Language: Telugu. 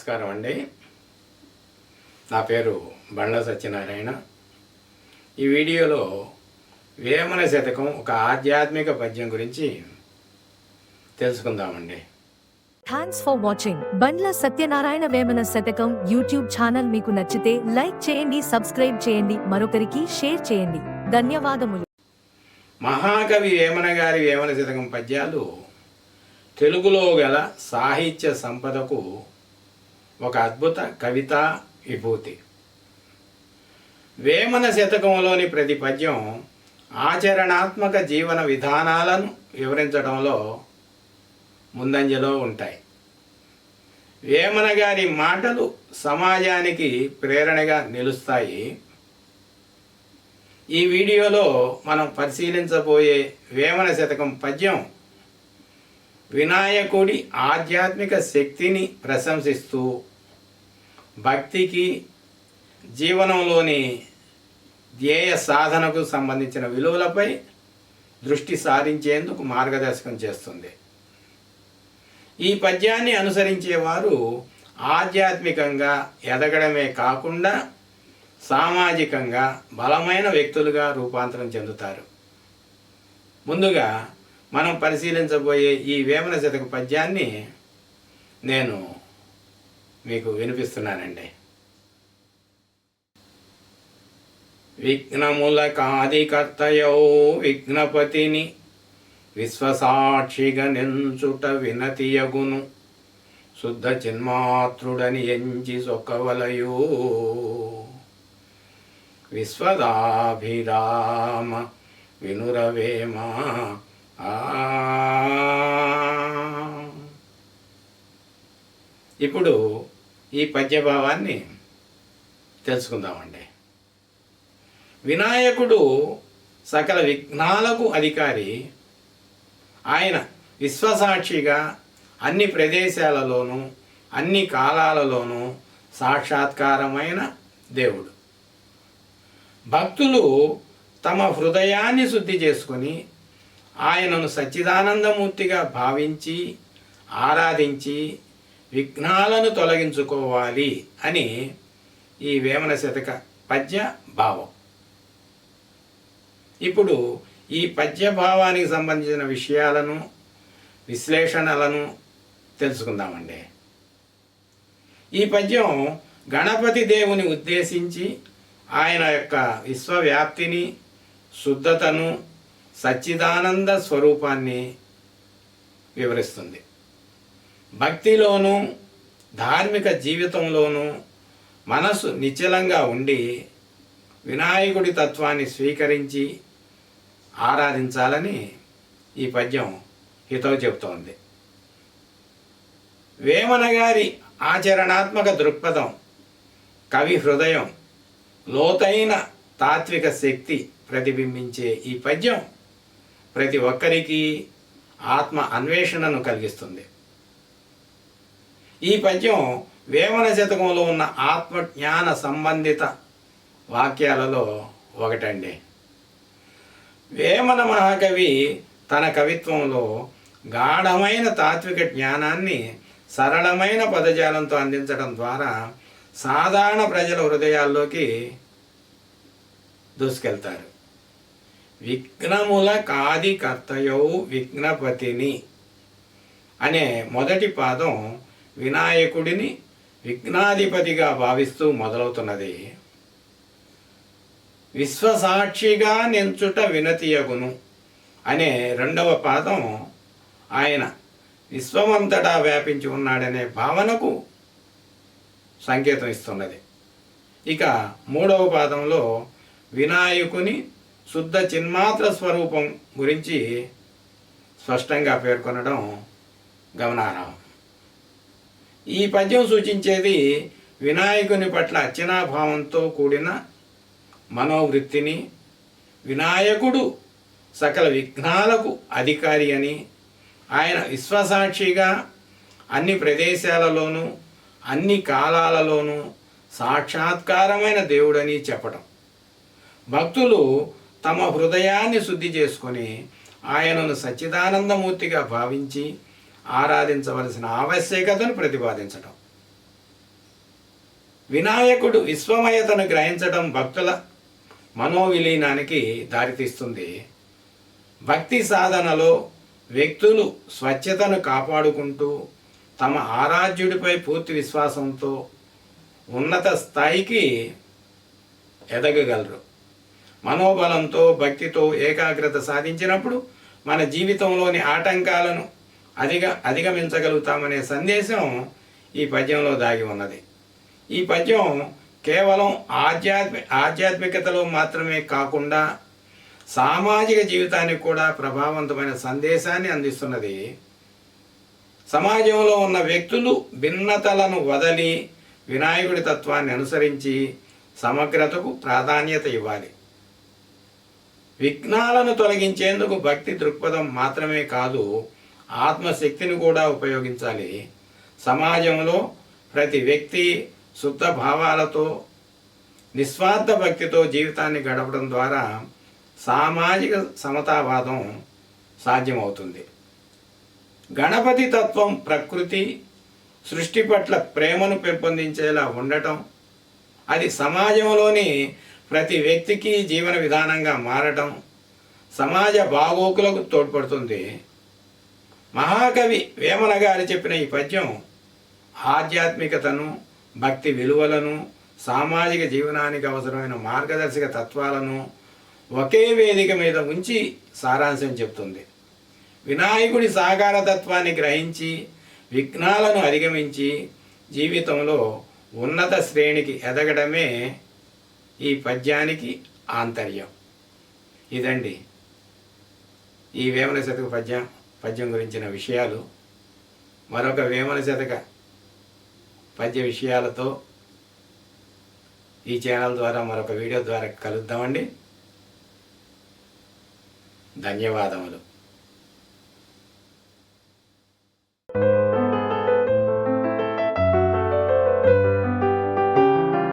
నమస్కారం అండి. నా పేరు బండ్ల సత్యనారాయణ. ఈ వీడియోలో వేమన శతకం ఒక ఆధ్యాత్మిక పద్యం గురించి తెలుసుకుందామండి. Thanks for watching Bandla Satyanarayana Vemana Shatakam YouTube channel మీకు నచ్చితే లైక్ చేయండి సబ్స్క్రైబ్ చేయండి మరొకరికి షేర్ చేయండి. ధన్యవాదములు. మహాకవి వేమన గారి వేమన శతకం పద్యాలు తెలుగులో గల సాహిత్య సంపదకు ఒక అద్భుత కవిత విభూతి. వేమన శతకంలోని ప్రతి పద్యం ఆచరణాత్మక జీవన విధానాలను వివరించడంలో ముందంజలో ఉంటాయి. వేమన గారి మాటలు సమాజానికి ప్రేరణగా నిలుస్తాయి. ఈ వీడియోలో మనం పరిశీలించబోయే వేమన శతకం పద్యం వినాయకుడి ఆధ్యాత్మిక శక్తిని ప్రశంసిస్తూ భక్తికి జీవనంలోని ధ్యేయ సాధనకు సంబంధించిన విలువలపై దృష్టి సారించేందుకు మార్గదర్శకం చేస్తుంది. ఈ పద్యాన్ని అనుసరించేవారు ఆధ్యాత్మికంగా ఎదగడమే కాకుండా సామాజికంగా బలమైన వ్యక్తులుగా రూపాంతరం చెందుతారు. ముందుగా మనం పరిశీలించబోయే ఈ వేమన శతక పద్యాన్ని నేను మీకు వినిపిస్తున్నానండి. విఘ్నముల కాదికర్తయో విఘ్నపతిని విశ్వసాక్షిగా నెంచుట వినతియగును. శుద్ధ చిన్మాతృడని ఎంచి సొక్కవలయో. విశ్వదాభిరామ వినురవేమ ఇప్పుడు ఈ పద్యభావాన్ని తెలుసుకుందామండి. వినాయకుడు సకల విఘ్నాలకు అధికారి. ఆయన విశ్వసాక్షిగా అన్ని ప్రదేశాలలోనూ అన్ని కాలాలలోనూ సాక్షాత్కారమైన దేవుడు. భక్తులు తమ హృదయాన్ని శుద్ధి చేసుకొని ఆయనను సచ్చిదానందమూర్తిగా భావించి ఆరాధించి విఘ్నాలను తొలగించుకోవాలి అని ఈ వేమన శతక పద్య భావం ఇప్పుడు ఈ పద్య భావానికి సంబంధించిన విషయాలను విశ్లేషణలను తెలుసుకుందామండి. ఈ పద్యం గణపతి దేవుని ఉద్దేశించి ఆయన యొక్క విశ్వవ్యాప్తిని శుద్ధతను సచ్చిదానంద స్వరూపాన్ని వివరిస్తుంది. భక్తిలోనూ ధార్మిక జీవితంలోనూ మనసు నిశ్చలంగా ఉండి వినాయకుడి తత్వాన్ని స్వీకరించి ఆరాధించాలని ఈ పద్యం హితవు చెబుతోంది. వేమన గారి ఆచరణాత్మక దృక్పథం కవి హృదయం లోతైన తాత్విక శక్తి ప్రతిబింబించే ఈ పద్యం ప్రతి ఒక్కరికి ఆత్మ అన్వేషణను కలిగిస్తుంది. ఈ పద్యం వేమన శతకంలో ఉన్న ఆత్మజ్ఞాన సంబంధిత వాక్యాలలో ఒకటండి. వేమన మహాకవి తన కవిత్వంలో గాఢమైన తాత్విక జ్ఞానాన్ని సరళమైన పదజాలంతో అందించడం ద్వారా సాధారణ ప్రజల హృదయాల్లోకి దూసుకెళ్తారు. విఘ్నముల కాదికర్తయౌ విఘ్నపతిని అనే మొదటి పాదం వినాయకుడిని విఘ్నాధిపతిగా భావిస్తూ మొదలవుతున్నది. విశ్వసాక్షిగా నెంచుట వినతియగును అనే రెండవ పాదం ఆయన విశ్వమంతటా వ్యాపించి ఉన్నాడనే భావనకు సంకేతం ఇస్తున్నది. ఇక మూడవ పాదంలో వినాయకుని శుద్ధ చిన్మాత్ర స్వరూపం గురించి స్పష్టంగా పేర్కొనడం గమనార్హం. ఈ పద్యం సూచించేది వినాయకుని పట్ల అర్చనాభావంతో కూడిన మనోవృత్తిని వినాయకుడు సకల విఘ్నాలకు అధికారి అని ఆయన విశ్వసాక్షిగా అన్ని ప్రదేశాలలోనూ అన్ని కాలాలలోనూ సాక్షాత్కారమైన దేవుడని చెప్పడం భక్తులు తమ హృదయాన్ని శుద్ధి చేసుకొని ఆయనను సచ్చిదానందమూర్తిగా భావించి ఆరాధించవలసిన ఆవశ్యకతను ప్రతిపాదించడం వినాయకుడు విశ్వమయతను గ్రహించడం భక్తుల మనోవిలీనానికి దారితీస్తుంది. భక్తి సాధనలో వ్యక్తులు స్వచ్ఛతను కాపాడుకుంటూ తమ ఆరాధ్యుడిపై పూర్తి విశ్వాసంతో ఉన్నత స్థాయికి ఎదగగలరు. మనోబలంతో భక్తితో ఏకాగ్రత సాధించినప్పుడు మన జీవితంలోని ఆటంకాలను అధిగ అధిగమించగలుగుతామనే సందేశం ఈ పద్యంలో దాగి ఉన్నది. ఈ పద్యం కేవలం ఆధ్యాత్మి ఆధ్యాత్మికతలో మాత్రమే కాకుండా సామాజిక జీవితానికి కూడా ప్రభావవంతమైన సందేశాన్ని అందిస్తున్నది. సమాజంలో ఉన్న వ్యక్తులు భిన్నతలను వదలి వినాయకుడి తత్వాన్ని అనుసరించి సమగ్రతకు ప్రాధాన్యత ఇవ్వాలి. విఘ్నాలను తొలగించేందుకు భక్తి దృక్పథం మాత్రమే కాదు ఆత్మశక్తిని కూడా ఉపయోగించాలి. సమాజంలో ప్రతి వ్యక్తి శుద్ధ భావాలతో నిస్వార్థ భక్తితో జీవితాన్ని గడపడం ద్వారా సామాజిక సమతావాదం సాధ్యమవుతుంది. గణపతి తత్వం ప్రకృతి సృష్టి పట్ల ప్రేమను పెంపొందించేలా ఉండటం అది సమాజంలోని ప్రతి వ్యక్తికి జీవన విధానంగా మారటం సమాజ బాగోకులకు తోడ్పడుతుంది. మహాకవి వేమన గారు చెప్పిన ఈ పద్యం ఆధ్యాత్మికతను భక్తి విలువలను సామాజిక జీవనానికి అవసరమైన మార్గదర్శక తత్వాలను ఒకే వేదిక మీద ఉంచి సారాంశం చెప్తుంది. వినాయకుడి సాకార తత్వాన్ని గ్రహించి విఘ్నాలను అధిగమించి జీవితంలో ఉన్నత శ్రేణికి ఎదగడమే ఈ పద్యానికి ఆంతర్యం. ఇదండి. ఈ వేమన శతక పద్యం పద్యం గురించిన విషయాలు. మరొక వేమన శతక పద్య విషయాలతో ఈ ఛానల్ ద్వారా మరొక వీడియో ద్వారా కలుద్దామండి. ధన్యవాదములు.